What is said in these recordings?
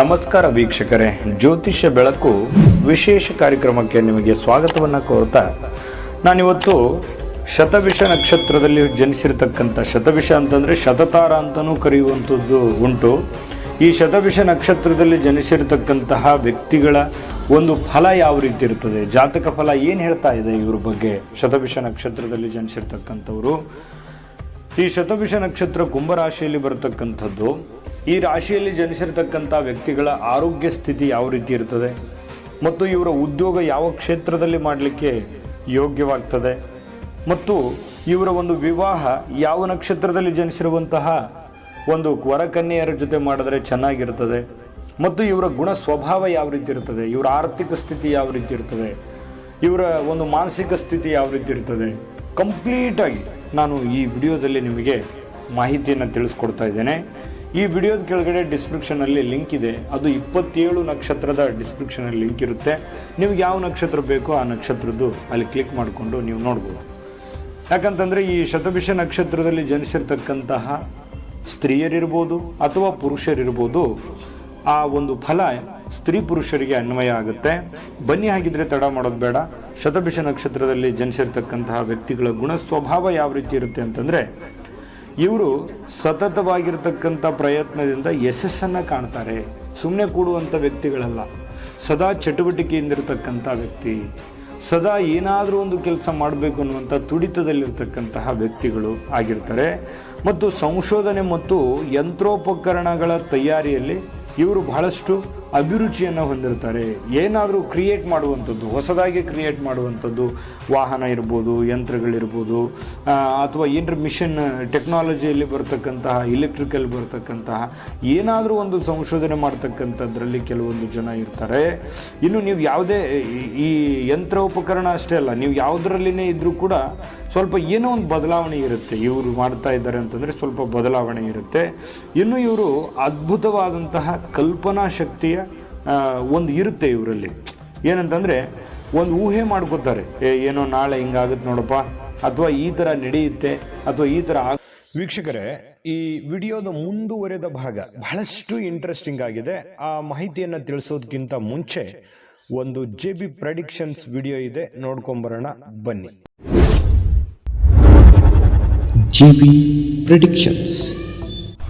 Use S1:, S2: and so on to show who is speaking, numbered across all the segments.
S1: ನಮಸ್ಕಾರ ವೀಕ್ಷಕರೇ. ಜ್ಯೋತಿಷ್ಯ ಬೆಳಕು ವಿಶೇಷ ಕಾರ್ಯಕ್ರಮಕ್ಕೆ ನಿಮಗೆ ಸ್ವಾಗತವನ್ನು ಕೋರ್ತಾ ನಾನಿವತ್ತು ಶತವಿಷ ನಕ್ಷತ್ರದಲ್ಲಿ ಜನಿಸಿರ್ತಕ್ಕಂಥ ಶತವಿಷ ಅಂತಂದರೆ ಶತತಾರ ಅಂತಲೂ ಕರೆಯುವಂಥದ್ದು ಉಂಟು. ಈ ಶತವಿಷ ನಕ್ಷತ್ರದಲ್ಲಿ ಜನಿಸಿರ್ತಕ್ಕಂತಹ ವ್ಯಕ್ತಿಗಳ ಒಂದು ಫಲ ಯಾವ ರೀತಿ ಇರ್ತದೆ? ಜಾತಕ ಫಲ ಏನು ಹೇಳ್ತಾ ಇದೆ ಇವ್ರ ಬಗ್ಗೆ? ಶತವಿಷ ನಕ್ಷತ್ರದಲ್ಲಿ ಜನಿಸಿರ್ತಕ್ಕಂಥವ್ರು. ಈ ಶತವಿಷ ನಕ್ಷತ್ರ ಕುಂಭರಾಶಿಯಲ್ಲಿ ಬರತಕ್ಕಂಥದ್ದು. ಈ ರಾಶಿಯಲ್ಲಿ ಜನಿಸಿರ್ತಕ್ಕಂಥ ವ್ಯಕ್ತಿಗಳ ಆರೋಗ್ಯ ಸ್ಥಿತಿ ಯಾವ ರೀತಿ ಇರ್ತದೆ? ಮತ್ತು ಇವರ ಉದ್ಯೋಗ ಯಾವ ಕ್ಷೇತ್ರದಲ್ಲಿ ಮಾಡಲಿಕ್ಕೆ ಯೋಗ್ಯವಾಗ್ತದೆ? ಮತ್ತು ಇವರ ಒಂದು ವಿವಾಹ ಯಾವ ನಕ್ಷತ್ರದಲ್ಲಿ ಜನಿಸಿರುವಂತಹ ಒಂದು ವರಕನ್ಯೆಯರ ಜೊತೆ ಮಾಡಿದ್ರೆ ಚೆನ್ನಾಗಿರ್ತದೆ? ಮತ್ತು ಇವರ ಗುಣ ಸ್ವಭಾವ ಯಾವ ರೀತಿ ಇರ್ತದೆ? ಇವರ ಆರ್ಥಿಕ ಸ್ಥಿತಿ ಯಾವ ರೀತಿ ಇರ್ತದೆ? ಇವರ ಒಂದು ಮಾನಸಿಕ ಸ್ಥಿತಿ ಯಾವ ರೀತಿ ಇರ್ತದೆ? ಕಂಪ್ಲೀಟಾಗಿ ನಾನು ಈ ವಿಡಿಯೋದಲ್ಲಿ ನಿಮಗೆ ಮಾಹಿತಿಯನ್ನು ತಿಳಿಸ್ಕೊಡ್ತಾ ಇದ್ದೇನೆ. ಈ ವಿಡಿಯೋದ ಕೆಳಗಡೆ ಡಿಸ್ಕ್ರಿಪ್ಷನಲ್ಲಿ ಲಿಂಕ್ ಇದೆ. ಅದು ಇಪ್ಪತ್ತೇಳು ನಕ್ಷತ್ರದ ಡಿಸ್ಕ್ರಿಪ್ಷನಲ್ಲಿ ಲಿಂಕ್ ಇರುತ್ತೆ. ನಿಮ್ಗೆ ಯಾವ ನಕ್ಷತ್ರ ಬೇಕೋ ಆ ನಕ್ಷತ್ರದ್ದು ಅಲ್ಲಿ ಕ್ಲಿಕ್ ಮಾಡಿಕೊಂಡು ನೀವು ನೋಡ್ಬೋದು. ಯಾಕಂತಂದರೆ ಈ ಶತಭಿಷ ನಕ್ಷತ್ರದಲ್ಲಿ ಜನಿಸಿರ್ತಕ್ಕಂತಹ ಸ್ತ್ರೀಯರಿರ್ಬೋದು ಅಥವಾ ಪುರುಷರಿರ್ಬೋದು, ಆ ಒಂದು ಫಲ ಸ್ತ್ರೀ ಪುರುಷರಿಗೆ ಅನ್ವಯ ಆಗುತ್ತೆ. ಬನ್ನಿ ಹಾಗಿದ್ರೆ ತಡ ಮಾಡೋದು ಬೇಡ. ಶತಭಿಷ ನಕ್ಷತ್ರದಲ್ಲಿ ಜನಿಸಿರ್ತಕ್ಕಂತಹ ವ್ಯಕ್ತಿಗಳ ಗುಣ ಸ್ವಭಾವ ಯಾವ ರೀತಿ ಇರುತ್ತೆ ಅಂತಂದರೆ ಇವರು ಸತತವಾಗಿರ್ತಕ್ಕಂಥ ಪ್ರಯತ್ನದಿಂದ ಯಶಸ್ಸನ್ನು ಕಾಣ್ತಾರೆ. ಸುಮ್ಮನೆ ಕೂಡುವಂಥ ವ್ಯಕ್ತಿಗಳಲ್ಲ. ಸದಾ ಚಟುವಟಿಕೆಯಿಂದಿರತಕ್ಕಂಥ ವ್ಯಕ್ತಿ, ಸದಾ ಏನಾದರೂ ಒಂದು ಕೆಲಸ ಮಾಡಬೇಕು ಅನ್ನುವಂಥ ತುಡಿತದಲ್ಲಿರ್ತಕ್ಕಂತಹ ವ್ಯಕ್ತಿಗಳು ಆಗಿರ್ತಾರೆ. ಮತ್ತು ಸಂಶೋಧನೆ ಮತ್ತು ಯಂತ್ರೋಪಕರಣಗಳ ತಯಾರಿಯಲ್ಲಿ ಇವರು ಬಹಳಷ್ಟು ಅಭಿರುಚಿಯನ್ನು ಹೊಂದಿರ್ತಾರೆ ಏನಾದರೂ ಕ್ರಿಯೇಟ್ ಮಾಡುವಂಥದ್ದು, ಹೊಸದಾಗಿ ಕ್ರಿಯೇಟ್ ಮಾಡುವಂಥದ್ದು, ವಾಹನ ಇರ್ಬೋದು, ಯಂತ್ರಗಳಿರ್ಬೋದು ಅಥವಾ ಏನರ ಮಿಷನ್ ಟೆಕ್ನಾಲಜಿಯಲ್ಲಿ ಬರ್ತಕ್ಕಂತಹ ಇಲೆಕ್ಟ್ರಿಕಲ್ ಬರ್ತಕ್ಕಂತಹ, ಏನಾದರೂ ಒಂದು ಸಂಶೋಧನೆ ಮಾಡ್ತಕ್ಕಂಥದ್ರಲ್ಲಿ ಕೆಲವೊಂದು ಜನ ಇರ್ತಾರೆ. ಇನ್ನು ನೀವು ಯಾವುದೇ, ಈ ಯಂತ್ರೋಪಕರಣ ಅಷ್ಟೇ ಅಲ್ಲ, ನೀವು ಯಾವುದರಲ್ಲಿನೇ ಇದ್ದರೂ ಕೂಡ ಸ್ವಲ್ಪ ಏನೋ ಒಂದು ಬದಲಾವಣೆ ಇರುತ್ತೆ. ಇವರು ಮಾಡ್ತಾ ಇದ್ದಾರೆ ಅಂತಂದರೆ ಸ್ವಲ್ಪ ಬದಲಾವಣೆ ಇರುತ್ತೆ. ಇನ್ನು ಇವರು ಅದ್ಭುತವಾದಂತಹ ಕಲ್ಪನಾ ಶಕ್ತಿಯ ಒಂದು ಇರುತ್ತೆ ಇವರಲ್ಲಿ. ಏನಂತಂದರೆ ಒಂದು ಊಹೆ ಮಾಡ್ಕೋತಾರೆ. ಏ ಏನೋ ನಾಳೆ ಹಿಂಗಾಗುತ್ತೆ ನೋಡಪ್ಪ. ಅಥವಾ ಈ ಥರ ನಡೆಯುತ್ತೆ ಅಥವಾ ಈ ಥರ ವೀಕ್ಷಕರೇ ಈ ವಿಡಿಯೋದ ಮುಂದುವರೆದ ಭಾಗ ಬಹಳಷ್ಟು ಇಂಟ್ರೆಸ್ಟಿಂಗ್ ಆಗಿದೆ. ಆ ಮಾಹಿತಿಯನ್ನು ತಿಳಿಸೋದಕ್ಕಿಂತ ಮುಂಚೆ ಒಂದು ಜೆ ಬಿ ಪ್ರೆಡಿಕ್ಷನ್ಸ್ ವಿಡಿಯೋ ಇದೆ. ನೋಡ್ಕೊಂಬರೋಣ ಬನ್ನಿ.
S2: ಜಿಬಿ ಪ್ರಿಡಿಕ್ಷನ್ಸ್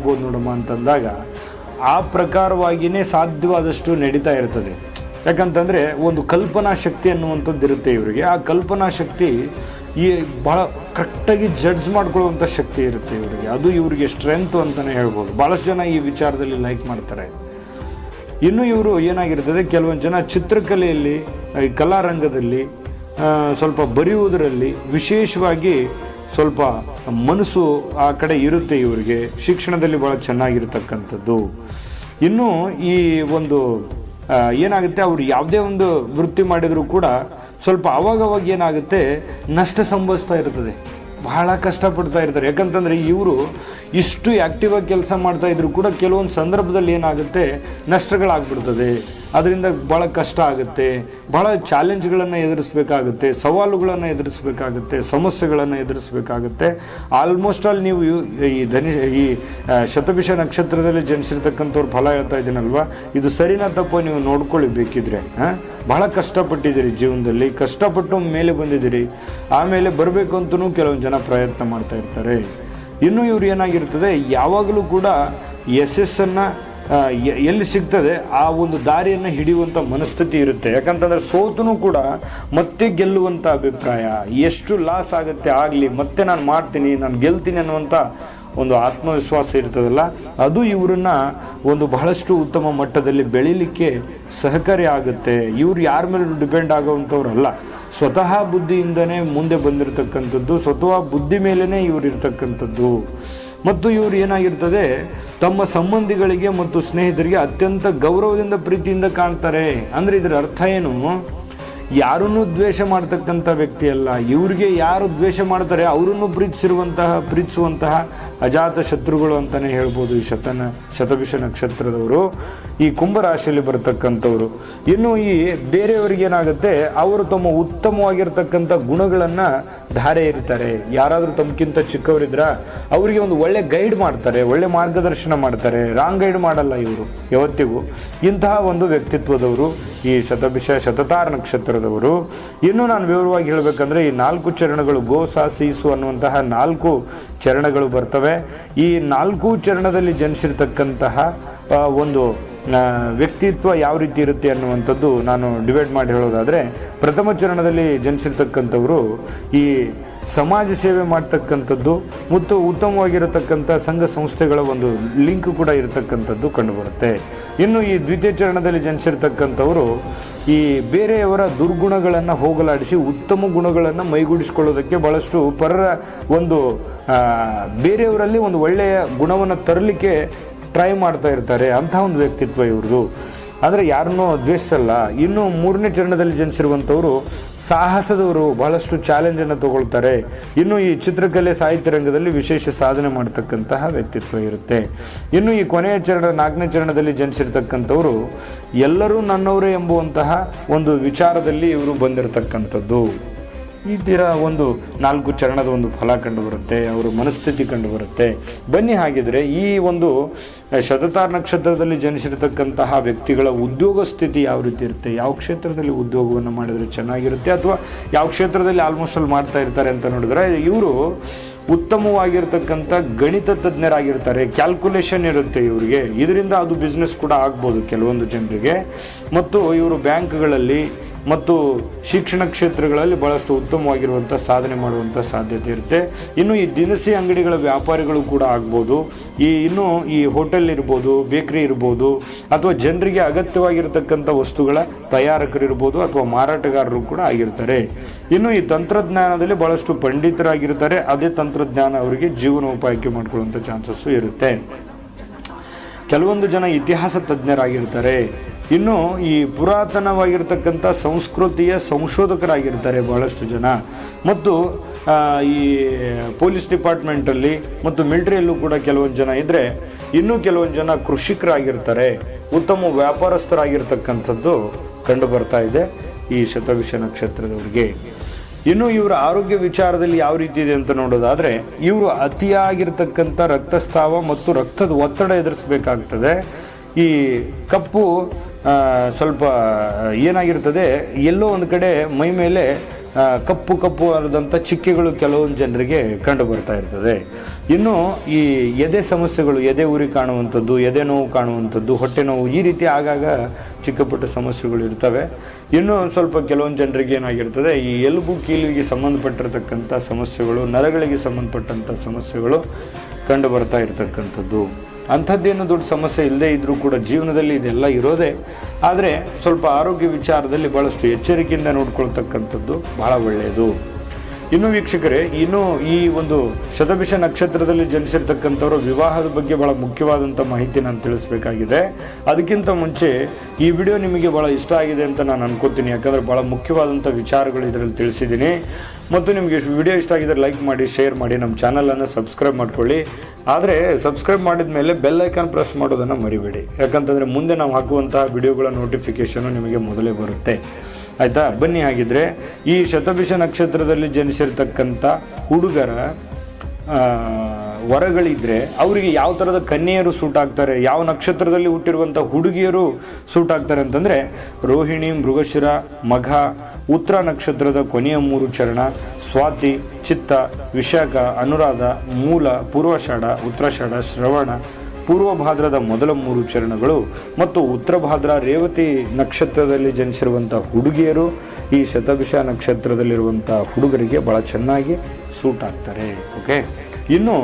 S1: ಆಗ್ಬೋದು ನೋಡಮ್ಮ ಅಂತಂದಾಗ ಆ ಪ್ರಕಾರವಾಗಿಯೇ ಸಾಧ್ಯವಾದಷ್ಟು ನಡೀತಾ ಇರ್ತದೆ. ಯಾಕಂತಂದರೆ ಒಂದು ಕಲ್ಪನಾ ಶಕ್ತಿ ಅನ್ನುವಂಥದ್ದು ಇರುತ್ತೆ ಇವರಿಗೆ. ಆ ಕಲ್ಪನಾ ಶಕ್ತಿ ಈ ಭಾಳ ಕರೆಕ್ಟಾಗಿ ಜಡ್ಜ್ ಮಾಡ್ಕೊಳ್ಳುವಂಥ ಶಕ್ತಿ ಇರುತ್ತೆ ಇವರಿಗೆ. ಅದು ಇವರಿಗೆ ಸ್ಟ್ರೆಂತ್ ಅಂತಲೇ ಹೇಳ್ಬೋದು. ಭಾಳಷ್ಟು ಜನ ಈ ವಿಚಾರದಲ್ಲಿ ಲೈಕ್ ಮಾಡ್ತಾರೆ. ಇನ್ನು ಇವರು ಏನಾಗಿರ್ತದೆ, ಕೆಲವೊಂದು ಜನ ಚಿತ್ರಕಲೆಯಲ್ಲಿ, ಈ ಕಲಾರಂಗದಲ್ಲಿ ಸ್ವಲ್ಪ ಬರೆಯುವುದರಲ್ಲಿ ವಿಶೇಷವಾಗಿ ಸ್ವಲ್ಪ ಮನಸ್ಸು ಆ ಕಡೆ ಇರುತ್ತೆ ಇವರಿಗೆ. ಶಿಕ್ಷಣದಲ್ಲಿ ಬಹಳ ಚೆನ್ನಾಗಿರ್ತಕ್ಕಂಥದ್ದು. ಇನ್ನು ಈ ಒಂದು ಏನಾಗುತ್ತೆ, ಅವರು ಯಾವುದೇ ಒಂದು ವೃತ್ತಿ ಮಾಡಿದರೂ ಕೂಡ ಸ್ವಲ್ಪ ಅವಾಗವಾಗ ಏನಾಗುತ್ತೆ, ನಷ್ಟ ಸಂಭವಿಸ್ತಾ ಇರ್ತದೆ. ಬಹಳ ಕಷ್ಟಪಡ್ತಾ ಇರ್ತಾರೆ. ಯಾಕಂತಂದರೆ ಇವರು ಇಷ್ಟು ಆ್ಯಕ್ಟಿವಾಗಿ ಕೆಲಸ ಮಾಡ್ತಾ ಇದ್ರು ಕೂಡ ಕೆಲವೊಂದು ಸಂದರ್ಭದಲ್ಲಿ ಏನಾಗುತ್ತೆ, ನಷ್ಟಗಳಾಗ್ಬಿಡ್ತದೆ. ಅದರಿಂದ ಭಾಳ ಕಷ್ಟ ಆಗುತ್ತೆ. ಭಾಳ ಚಾಲೆಂಜ್ಗಳನ್ನು ಎದುರಿಸಬೇಕಾಗುತ್ತೆ. ಸವಾಲುಗಳನ್ನು ಎದುರಿಸಬೇಕಾಗುತ್ತೆ. ಸಮಸ್ಯೆಗಳನ್ನು ಎದುರಿಸಬೇಕಾಗುತ್ತೆ. ಆಲ್ಮೋಸ್ಟ್ ಆಲ್ ನೀವು ಈ ಧನಿ, ಈ ಶತಭಿಷ ನಕ್ಷತ್ರದಲ್ಲಿ ಜನಿಸಿರ್ತಕ್ಕಂಥವ್ರು ಫಲ ಹೇಳ್ತಾ ಇದ್ದೀನಲ್ವಾ? ಇದು ಸರಿನಾ ತಪ್ಪು ನೀವು ನೋಡ್ಕೊಳ್ಳಿ ಬೇಕಿದ್ರೆ ಹಾಂ ಬಹಳ ಕಷ್ಟಪಟ್ಟಿದ್ದೀರಿ ಜೀವನದಲ್ಲಿ. ಕಷ್ಟಪಟ್ಟು ಮೇಲೆ ಬಂದಿದ್ದೀರಿ. ಆಮೇಲೆ ಬರಬೇಕು ಅಂತಲೂ ಕೆಲವೊಂದು ಜನ ಪ್ರಯತ್ನ ಮಾಡ್ತಾ ಇರ್ತಾರೆ. ಇನ್ನು ಇವ್ರು ಏನಾಗಿರ್ತದೆ, ಯಾವಾಗಲೂ ಕೂಡ ಯಶಸ್ಸನ್ನು ಎಲ್ಲಿ ಸಿಗ್ತದೆ ಆ ಒಂದು ದಾರಿಯನ್ನು ಹಿಡಿಯುವಂಥ ಮನಸ್ಥಿತಿ ಇರುತ್ತೆ. ಯಾಕಂತಂದರೆ ಸೋತನೂ ಕೂಡ ಮತ್ತೆ ಗೆಲ್ಲುವಂಥ ಅಭಿಪ್ರಾಯ. ಎಷ್ಟು ಲಾಸ್ ಆಗುತ್ತೆ ಆಗಲಿ, ಮತ್ತೆ ನಾನು ಮಾಡ್ತೀನಿ, ನಾನು ಗೆಲ್ತೀನಿ ಅನ್ನುವಂಥ ಒಂದು ಆತ್ಮವಿಶ್ವಾಸ ಇರ್ತದಲ್ಲ, ಅದು ಇವರನ್ನ ಒಂದು ಬಹಳಷ್ಟು ಉತ್ತಮ ಮಟ್ಟದಲ್ಲಿ ಬೆಳೀಲಿಕ್ಕೆ ಸಹಕಾರಿ ಆಗುತ್ತೆ. ಇವ್ರು ಯಾರ ಮೇಲೂ ಡಿಪೆಂಡ್ ಆಗುವಂಥವ್ರಲ್ಲ. ಸ್ವತಃ ಬುದ್ಧಿಯಿಂದನೇ ಮುಂದೆ ಬಂದಿರತಕ್ಕಂಥದ್ದು, ಸ್ವತಃ ಬುದ್ಧಿ ಮೇಲೇ ಇವ್ರು ಇರ್ತಕ್ಕಂಥದ್ದು. ಮತ್ತು ಇವರು ಏನಾಗಿರ್ತದೆ, ತಮ್ಮ ಸಂಬಂಧಿಗಳಿಗೆ ಮತ್ತು ಸ್ನೇಹಿತರಿಗೆ ಅತ್ಯಂತ ಗೌರವದಿಂದ, ಪ್ರೀತಿಯಿಂದ ಕಾಣ್ತಾರೆ. ಅಂದರೆ ಇದರ ಅರ್ಥ ಏನು? ಯಾರನ್ನೂ ದ್ವೇಷ ಮಾಡ್ತಕ್ಕಂಥ ವ್ಯಕ್ತಿ ಅಲ್ಲ ಇವ್ರಿಗೆ ಯಾರು ದ್ವೇಷ ಮಾಡ್ತಾರೆ ಅವರನ್ನು ಪ್ರೀತಿಸಿರುವಂತಹ, ಪ್ರೀತಿಸುವಂತಹ ಅಜಾತ ಶತ್ರುಗಳು ಅಂತಾನೆ ಹೇಳ್ಬೋದು ಈ ಶತನ ಶತಭಿಷ ನಕ್ಷತ್ರದವರು, ಈ ಕುಂಭರಾಶಿಯಲ್ಲಿ ಬರತಕ್ಕಂಥವ್ರು. ಇನ್ನು ಈ ಬೇರೆಯವರಿಗೆ ಏನಾಗುತ್ತೆ, ಅವರು ತಮ್ಮ ಉತ್ತಮವಾಗಿರ್ತಕ್ಕಂಥ ಗುಣಗಳನ್ನು ಧಾರೆ ಇರ್ತಾರೆ ಯಾರಾದರೂ ತಮ್ಗಿಂತ ಚಿಕ್ಕವರಿದ್ರ, ಅವರಿಗೆ ಒಂದು ಒಳ್ಳೆ ಗೈಡ್ ಮಾಡ್ತಾರೆ, ಒಳ್ಳೆ ಮಾರ್ಗದರ್ಶನ ಮಾಡ್ತಾರೆ. ರಾಂಗ್ ಗೈಡ್ ಮಾಡಲ್ಲ ಇವರು, ಯಾವತ್ತಿಗೂ. ಇಂತಹ ಒಂದು ವ್ಯಕ್ತಿತ್ವದವರು ಈ ಶತಭಿಷ ಶತತಾರ ನಕ್ಷತ್ರದವರು ಇನ್ನು ನಾನು ವಿವರವಾಗಿ ಹೇಳಬೇಕಂದ್ರೆ ಈ ನಾಲ್ಕು ಚರಣಗಳು ಗೋ ಸೀಸು ಅನ್ನುವಂತಹ ನಾಲ್ಕು ಚರಣಗಳು ಬರ್ತವೆ. ಈ ನಾಲ್ಕು ಚರಣದಲ್ಲಿ ಜನಿಸಿರ್ತಕ್ಕಂತಹ ಒಂದು ವ್ಯಕ್ತಿತ್ವ ಯಾವ ರೀತಿ ಇರುತ್ತೆ ಅನ್ನುವಂಥದ್ದು ನಾನು ಡಿಬೇಟ್ ಮಾಡಿ ಹೇಳೋದಾದರೆ, ಪ್ರಥಮ ಚರಣದಲ್ಲಿ ಜನಿಸಿರ್ತಕ್ಕಂಥವರು ಈ ಸಮಾಜ ಸೇವೆ ಮಾಡ್ತಕ್ಕಂಥದ್ದು ಮತ್ತು ಉತ್ತಮವಾಗಿರತಕ್ಕಂಥ ಸಂಘ ಸಂಸ್ಥೆಗಳ ಒಂದು ಲಿಂಕ್ ಕೂಡ ಇರತಕ್ಕಂಥದ್ದು ಕಂಡುಬರುತ್ತೆ. ಇನ್ನು ಈ ದ್ವಿತೀಯ ಚರಣದಲ್ಲಿ ಜನಿಸಿರ್ತಕ್ಕಂಥವರು ಈ ಬೇರೆಯವರ ದುರ್ಗುಣಗಳನ್ನು ಹೋಗಲಾಡಿಸಿ ಉತ್ತಮ ಗುಣಗಳನ್ನು ಮೈಗೂಡಿಸಿಕೊಳ್ಳೋದಕ್ಕೆ ಬಹಳಷ್ಟು ಪರರ ಒಂದು ಬೇರೆಯವರಲ್ಲಿ ಒಂದು ಒಳ್ಳೆಯ ಗುಣವನ್ನು ತರಲಿಕ್ಕೆ ಟ್ರೈ ಮಾಡ್ತಾ ಇರ್ತಾರೆ ಅಂತಹ ಒಂದು ವ್ಯಕ್ತಿತ್ವ ಇವ್ರದ್ದು ಆದರೆ ಯಾರನ್ನೂ ದ್ವೇಷಿಸಲ್ಲ. ಇನ್ನು ಮೂರನೇ ಚರಣದಲ್ಲಿ ಜನಿಸಿರುವಂಥವರು ಸಾಹಸದವರು ಬಹಳಷ್ಟು ಚಾಲೆಂಜನ್ನು ತಗೊಳ್ತಾರೆ. ಇನ್ನು ಈ ಚಿತ್ರಕಲೆ ಸಾಹಿತ್ಯ ರಂಗದಲ್ಲಿ ವಿಶೇಷ ಸಾಧನೆ ಮಾಡತಕ್ಕಂತಹ ವ್ಯಕ್ತಿತ್ವ ಇರುತ್ತೆ. ಇನ್ನು ಈ ಕೊನೆಯ ಚರಣ, ನಾಲ್ಕನೇ ಚರಣದಲ್ಲಿ ಜನಿಸಿರ್ತಕ್ಕಂಥವರು ಎಲ್ಲರೂ ನನ್ನವರೇ ಎಂಬುವಂತಹ ಒಂದು ವಿಚಾರದಲ್ಲಿ ಇವರು ಬಂದಿರತಕ್ಕಂಥದ್ದು. ಈ ಒಂದು ನಾಲ್ಕು ಚರಣದ ಒಂದು ಫಲ ಕಂಡು ಬರುತ್ತೆ, ಅವರ ಮನಸ್ಥಿತಿ ಕಂಡು ಬರುತ್ತೆ. ಬನ್ನಿ ಹಾಗಿದ್ರೆ ಈ ಒಂದು ಶತತಾರ ನಕ್ಷತ್ರದಲ್ಲಿ ಜನಿಸಿರತಕ್ಕಂತಹ ವ್ಯಕ್ತಿಗಳ ಉದ್ಯೋಗ ಸ್ಥಿತಿ ಯಾವ ರೀತಿ ಇರುತ್ತೆ, ಯಾವ ಕ್ಷೇತ್ರದಲ್ಲಿ ಉದ್ಯೋಗವನ್ನು ಮಾಡಿದರೆ ಚೆನ್ನಾಗಿರುತ್ತೆ, ಅಥವಾ ಯಾವ ಕ್ಷೇತ್ರದಲ್ಲಿ ಆಲ್ಮೋಸ್ಟ್ ಅಲ್ಲಿ ಮಾಡ್ತಾ ಇರ್ತಾರೆ ಅಂತ ನೋಡಿದ್ರೆ, ಇವರು ಉತ್ತಮವಾಗಿರ್ತಕ್ಕಂಥ ಗಣಿತ ತಜ್ಞರಾಗಿರ್ತಾರೆ ಕ್ಯಾಲ್ಕುಲೇಷನ್ ಇರುತ್ತೆ ಇವರಿಗೆ. ಇದರಿಂದ ಅದು ಬಿಸ್ನೆಸ್ ಕೂಡ ಆಗ್ಬೋದು ಕೆಲವೊಂದು ಜನರಿಗೆ. ಮತ್ತು ಇವರು ಬ್ಯಾಂಕ್ಗಳಲ್ಲಿ ಮತ್ತು ಶಿಕ್ಷಣ ಕ್ಷೇತ್ರಗಳಲ್ಲಿ ಬಹಳಷ್ಟು ಉತ್ತಮವಾಗಿರುವಂಥ ಸಾಧನೆ ಮಾಡುವಂಥ ಸಾಧ್ಯತೆ ಇರುತ್ತೆ. ಇನ್ನು ಈ ದಿನಸಿ ಅಂಗಡಿಗಳ ವ್ಯಾಪಾರಿಗಳು ಕೂಡ ಆಗ್ಬೋದು. ಈ ಇನ್ನು ಈ ಹೋಟೆಲ್ ಇರ್ಬೋದು, ಬೇಕರಿ ಇರ್ಬೋದು, ಅಥವಾ ಜನರಿಗೆ ಅಗತ್ಯವಾಗಿರತಕ್ಕಂಥ ವಸ್ತುಗಳ ತಯಾರಕರು ಇರ್ಬೋದು ಅಥವಾ ಮಾರಾಟಗಾರರು ಕೂಡ ಆಗಿರ್ತಾರೆ. ಇನ್ನು ಈ ತಂತ್ರಜ್ಞಾನದಲ್ಲಿ ಬಹಳಷ್ಟು ಪಂಡಿತರಾಗಿರ್ತಾರೆ. ಅದೇ ತಂತ್ರಜ್ಞಾನ ಅವರಿಗೆ ಜೀವನೋಪಾಯಕ್ಕೆ ಮಾಡ್ಕೊಳ್ಳುವಂಥ ಚಾನ್ಸಸ್ಸು ಇರುತ್ತೆ. ಕೆಲವೊಂದು ಜನ ಇತಿಹಾಸ ತಜ್ಞರಾಗಿರ್ತಾರೆ. ಇನ್ನು ಈ ಪುರಾತನವಾಗಿರ್ತಕ್ಕಂಥ ಸಂಸ್ಕೃತಿಯ ಸಂಶೋಧಕರಾಗಿರ್ತಾರೆ ಬಹಳಷ್ಟು ಜನ. ಮತ್ತು ಈ ಪೊಲೀಸ್ ಡಿಪಾರ್ಟ್ಮೆಂಟಲ್ಲಿ ಮತ್ತು ಮಿಲಿಟರಿಯಲ್ಲೂ ಕೂಡ ಕೆಲವೊಂದು ಜನ ಇದ್ದರೆ ಇನ್ನೂ ಕೆಲವೊಂದು ಜನ ಕೃಷಿಕರಾಗಿರ್ತಾರೆ. ಉತ್ತಮ ವ್ಯಾಪಾರಸ್ಥರಾಗಿರ್ತಕ್ಕಂಥದ್ದು ಕಂಡು ಬರ್ತಾ ಇದೆ ಈ ಶತವಿಷ ನಕ್ಷತ್ರದವರಿಗೆ. ಇನ್ನು ಇವರ ಆರೋಗ್ಯ ವಿಚಾರದಲ್ಲಿ ಯಾವ ರೀತಿ ಇದೆ ಅಂತ ನೋಡೋದಾದರೆ, ಇವರು ಅತಿಯಾಗಿರ್ತಕ್ಕಂಥ ರಕ್ತಸ್ರಾವ ಮತ್ತು ರಕ್ತದ ಒತ್ತಡ ಎದುರಿಸಬೇಕಾಗ್ತದೆ. ಈ ಕಪ್ಪು ಸ್ವಲ್ಪ ಏನಾಗಿರ್ತದೆ, ಎಲ್ಲೋ ಒಂದು ಕಡೆ ಮೈ ಮೇಲೆ ಕಪ್ಪು ಕಪ್ಪು ಆದಂಥ ಚಿಕ್ಕೆಗಳು ಕೆಲವೊಂದು ಜನರಿಗೆ ಕಂಡು ಬರ್ತಾ ಇರ್ತದೆ. ಇನ್ನು ಈ ಎದೆ ಸಮಸ್ಯೆಗಳು, ಎದೆ ಉರಿ ಕಾಣುವಂಥದ್ದು, ಎದೆ ನೋವು ಕಾಣುವಂಥದ್ದು, ಹೊಟ್ಟೆ ನೋವು, ಈ ರೀತಿ ಆಗಾಗ ಚಿಕ್ಕ ಪುಟ್ಟ ಸಮಸ್ಯೆಗಳು ಇರ್ತವೆ. ಇನ್ನು ಸ್ವಲ್ಪ ಕೆಲವೊಂದು ಜನರಿಗೆ ಏನಾಗಿರ್ತದೆ, ಈ ಎಲುಬು ಕೀಲಿಗೆ ಸಂಬಂಧಪಟ್ಟಿರ್ತಕ್ಕಂಥ ಸಮಸ್ಯೆಗಳು, ನರಗಳಿಗೆ ಸಂಬಂಧಪಟ್ಟಂಥ ಸಮಸ್ಯೆಗಳು ಕಂಡು ಬರ್ತಾ ಇರತಕ್ಕಂಥದ್ದು. ಅಂಥದ್ದೇನು ದೊಡ್ಡ ಸಮಸ್ಯೆ ಇಲ್ಲದೆ ಇದ್ದರೂ ಕೂಡ ಜೀವನದಲ್ಲಿ ಇದೆಲ್ಲ ಇರೋದೇ. ಆದರೆ ಸ್ವಲ್ಪ ಆರೋಗ್ಯ ವಿಚಾರದಲ್ಲಿ ಭಾಳಷ್ಟು ಎಚ್ಚರಿಕೆಯಿಂದ ನೋಡ್ಕೊಳ್ತಕ್ಕಂಥದ್ದು ಬಹಳ ಒಳ್ಳೆಯದು. ಇನ್ನು ವೀಕ್ಷಕರೇ, ಇನ್ನು ಈ ಒಂದು ಶತಭಿಷ ನಕ್ಷತ್ರದಲ್ಲಿ ಜನಿಸಿರ್ತಕ್ಕಂಥವ್ರ ವಿವಾಹದ ಬಗ್ಗೆ ಬಹಳ ಮುಖ್ಯವಾದಂಥ ಮಾಹಿತಿ ನಾನು ತಿಳಿಸ್ಬೇಕಾಗಿದೆ. ಅದಕ್ಕಿಂತ ಮುಂಚೆ ಈ ವಿಡಿಯೋ ನಿಮಗೆ ಬಹಳ ಇಷ್ಟ ಆಗಿದೆ ಅಂತ ನಾನು ಅನ್ಕೋತೀನಿ. ಯಾಕಂದ್ರೆ ಬಹಳ ಮುಖ್ಯವಾದಂಥ ವಿಚಾರಗಳು ಇದರಲ್ಲಿ ತಿಳಿಸಿದ್ದೀನಿ. ಮತ್ತು ನಿಮಗೆ ವಿಡಿಯೋ ಇಷ್ಟ ಆಗಿದ್ರೆ ಲೈಕ್ ಮಾಡಿ ಶೇರ್ ಮಾಡಿ, ನಮ್ಮ ಚಾನಲನ್ನು ಸಬ್ಸ್ಕ್ರೈಬ್ ಮಾಡ್ಕೊಳ್ಳಿ. ಆದರೆ ಸಬ್ಸ್ಕ್ರೈಬ್ ಮಾಡಿದ ಮೇಲೆ ಬೆಲ್ ಐಕಾನ್ ಪ್ರೆಸ್ ಮಾಡೋದನ್ನು ಮರಿಬೇಡಿ. ಯಾಕಂತಂದರೆ ಮುಂದೆ ನಾವು ಹಾಕುವಂತಹ ವಿಡಿಯೋಗಳ ನೋಟಿಫಿಕೇಷನು ನಿಮಗೆ ಮೊದಲೇ ಬರುತ್ತೆ. ಆಯಿತಾ? ಬನ್ನಿ ಹಾಗಿದ್ರೆ, ಈ ಶತಭಿಷ ನಕ್ಷತ್ರದಲ್ಲಿ ಜನಿಸಿರ್ತಕ್ಕಂಥ ಹುಡುಗರ ವರಗಳಿದ್ರೆ ಅವರಿಗೆ ಯಾವ ಥರದ ಕನ್ಯೆಯರು ಸೂಟ್ ಆಗ್ತಾರೆ, ಯಾವ ನಕ್ಷತ್ರದಲ್ಲಿ ಹುಟ್ಟಿರುವಂಥ ಹುಡುಗಿಯರು ಸೂಟ್ ಆಗ್ತಾರೆ ಅಂತಂದರೆ ರೋಹಿಣಿ, ಮೃಗಶಿರ, ಮಘ, ಉತ್ತರ ನಕ್ಷತ್ರದ ಕೊನೆಯ ಮೂರು ಚರಣ, ಸ್ವಾತಿ, ಚಿತ್ತ, ವಿಶಾಖ, ಅನುರಾಧ, ಮೂಲ, ಪೂರ್ವಷಾಢ, ಉತ್ತರಾಷಾಢ, ಶ್ರವಣ ಪೂರ್ವಭಾದ್ರದ ಮೊದಲ ಮೂರು ಚರಣಗಳು ಮತ್ತು ಉತ್ತರ ಭಾದ್ರ ರೇವತಿ ನಕ್ಷತ್ರದಲ್ಲಿ ಜನಿಸಿರುವಂಥ ಹುಡುಗಿಯರು ಈ ಶತಭಿಷ ನಕ್ಷತ್ರದಲ್ಲಿರುವಂಥ ಹುಡುಗರಿಗೆ ಬಹಳ ಚೆನ್ನಾಗಿ ಸೂಟ್ ಆಗ್ತಾರೆ ಓಕೆ ಇನ್ನು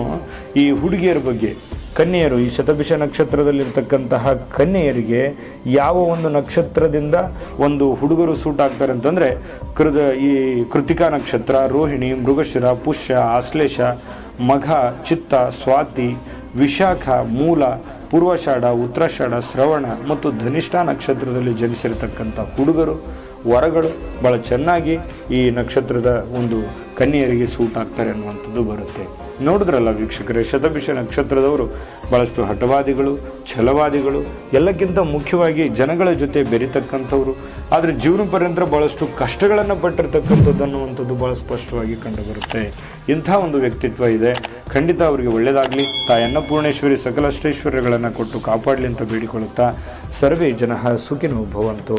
S1: ಈ ಹುಡುಗಿಯರ ಬಗ್ಗೆ, ಕನ್ಯೆಯರು, ಈ ಶತಭಿಷ ನಕ್ಷತ್ರದಲ್ಲಿರ್ತಕ್ಕಂತಹ ಕನ್ಯೆಯರಿಗೆ ಯಾವ ಒಂದು ನಕ್ಷತ್ರದಿಂದ ಒಂದು ಹುಡುಗರು ಸೂಟ್ ಆಗ್ತಾರೆ ಅಂತಂದರೆ, ಕೃದ, ಈ ಕೃತಿಕಾ ನಕ್ಷತ್ರ, ರೋಹಿಣಿ, ಮೃಗಶಿರ, ಪುಷ್ಯ ಆಶ್ಲೇಷ ಮಘ, ಚಿತ್ತ, ಸ್ವಾತಿ, ವಿಶಾಖ, ಮೂಲ, ಪೂರ್ವಷಾಢ, ಉತ್ತರಾಷಾಢ, ಶ್ರವಣ ಮತ್ತು ಧನಿಷ್ಠ ನಕ್ಷತ್ರದಲ್ಲಿ ಜನಿಸಿರತಕ್ಕಂಥ ಹುಡುಗರು, ವರಗಳು ಭಾಳ ಚೆನ್ನಾಗಿ ಈ ನಕ್ಷತ್ರದ ಒಂದು ಕನ್ಯೆಯರಿಗೆ ಸೂಟ್ ಆಗ್ತಾರೆ ಅನ್ನುವಂಥದ್ದು ಬರುತ್ತೆ. ನೋಡಿದ್ರಲ್ಲ ವೀಕ್ಷಕರೇ, ಶತಭಿಷ ನಕ್ಷತ್ರದವರು ಬಹಳಷ್ಟು ಹಠವಾದಿಗಳು, ಛಲವಾದಿಗಳು, ಎಲ್ಲಕ್ಕಿಂತ ಮುಖ್ಯವಾಗಿ ಜನಗಳ ಜೊತೆ ಬೆರಿತಕ್ಕಂಥವ್ರು. ಆದರೆ ಜೀವನ ಪರ್ಯಂತರ ಬಹಳಷ್ಟು ಕಷ್ಟಗಳನ್ನು ಪಟ್ಟಿರ್ತಕ್ಕಂಥದ್ದು ಅನ್ನುವಂಥದ್ದು ಬಹಳ ಸ್ಪಷ್ಟವಾಗಿ ಕಂಡುಬರುತ್ತೆ. ಇಂಥ ಒಂದು ವ್ಯಕ್ತಿತ್ವ ಇದೆ. ಖಂಡಿತ ಅವರಿಗೆ ಒಳ್ಳೆಯದಾಗಲಿ ತಾಯಿ ಅನ್ನಪೂರ್ಣೇಶ್ವರಿ ಸಕಲ ಅಷ್ಟೈಶ್ವರ್ಯಗಳನ್ನು ಕೊಟ್ಟು ಕಾಪಾಡಲಿ ಅಂತ ಬೇಡಿಕೊಳ್ಳುತ್ತಾ ಸರ್ವೇ ಜನ ಸುಖಿನೋ ಭವಂತು.